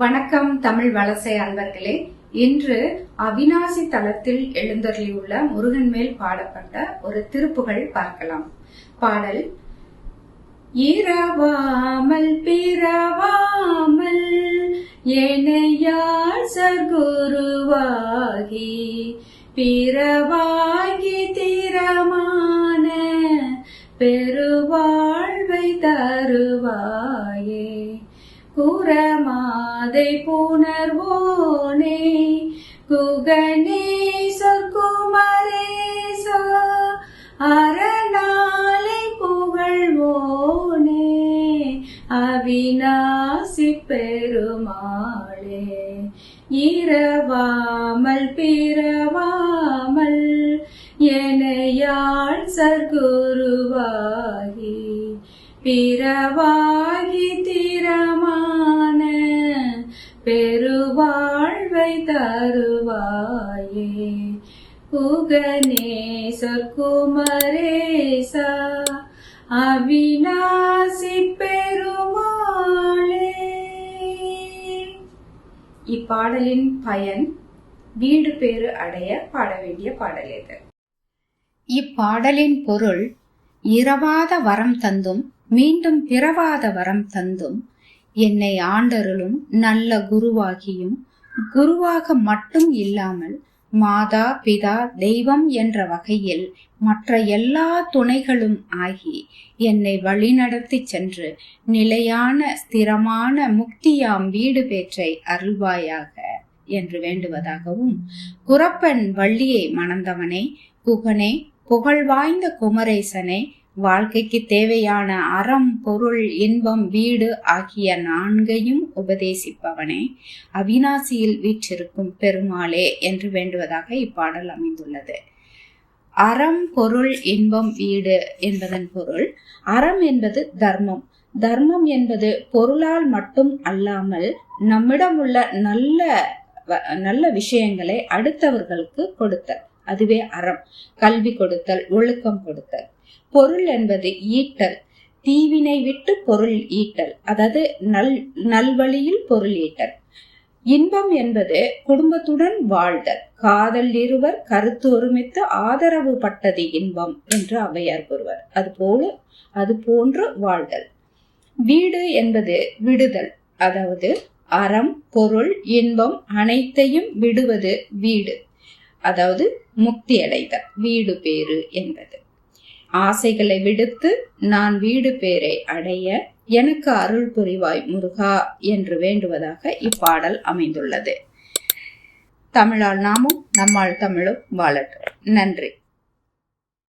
வணக்கம் தமிழ் வலசை அன்பர்களே. இன்று அவினாசி தலத்தில் எழுந்தருளியுள்ள முருகன் மேல் பாடப்பட்ட ஒரு திருப்புகழ் பார்க்கலாம். பாடல் இரவாமல் பிறவாமல் ஏனையாள் சர்க்குருவாகி பிறவாகி திறமான பெருவாழ்வை தருவாயே. குரமாதை புணர்வோனே குகனே சொற்குமரேசா அரணாலை புகழ்வோனே அவிநாசி பெருமாளே. இரவாமல் பிறவாமல் எனையாள் சர்க்குருவாகி பிறவாகி திறமா பெருவாழ்வை தருவாயே. புகனேசர் குமரேசா அவிநாசி பெருமாளே. இப்பாடலின் பயன் வீடு பேறு அடைய பாட வேண்டிய பாடல் இது. இப்பாடலின் பொருள் இரவாத வரம் தந்தும் மீண்டும் பிறவாத வரம் தந்தும் என்னை ஆண்டருளும் நல்ல குருவாகியும் குருவாக மட்டும் இல்லாமல் மாதா பிதா தெய்வம் என்ற வகையில் மற்ற எல்லா துணைகளும் ஆகி என்னை வழிநடத்தி சென்று நிலையான ஸ்திரமான முக்தியாம் வீடு பேற்றை அருள்வாயாக என்று வேண்டுவதாகவும் குரப்பன் வள்ளியை மணந்தவனே குகனே புகழ் வாய்ந்த குமரேசனே வாழ்க்கைக்கு தேவையான அறம் பொருள் இன்பம் வீடு ஆகிய நான்கையும் உபதேசிப்பவனே. அவினாசியில் வீற்றிருக்கும் பெருமாளே என்று வேண்டுவதாக இப்பாடல் அமைந்துள்ளது. அறம் பொருள் இன்பம் வீடு என்பதன் பொருள். அறம் என்பது தர்மம். தர்மம் என்பது பொருளால் மட்டும் அல்லாமல் நம்மிடம் உள்ள நல்ல நல்ல விஷயங்களை அடுத்தவர்களுக்கு கொடுத்தல். அதுவே அறம். கல்வி கொடுத்தல் ஒழுக்கம் கொடுத்தல். பொருள் என்பது ஈட்டல். தீவினை விட்டு பொருள் ஈட்டல். அதாவது நல் நல்வழியில் பொருள் ஈட்டல். இன்பம் என்பது குடும்பத்துடன் வாழ்தல். காதல் இருவர் கருத்து ஒருமித்து ஆதரவு பட்டது இன்பம் என்று அவையார் கூறுவர். அதுபோல அது போன்று வாழ்தல். வீடு என்பது விடுதல். அதாவது அறம் பொருள் இன்பம் அனைத்தையும் விடுவது வீடு. அதாவது முக்தி அடைதல் வீடு பேறு என்பது. ஆசைகளை விடுத்து நான் வீடு பேரை அடைய எனக்கு அருள் புரிவாய் முருகா என்று வேண்டுவதாக இப்பாடல் அமைந்துள்ளது. தமிழால் நாமும் நம்மால் தமிழும் வாழட்டும். நன்றி.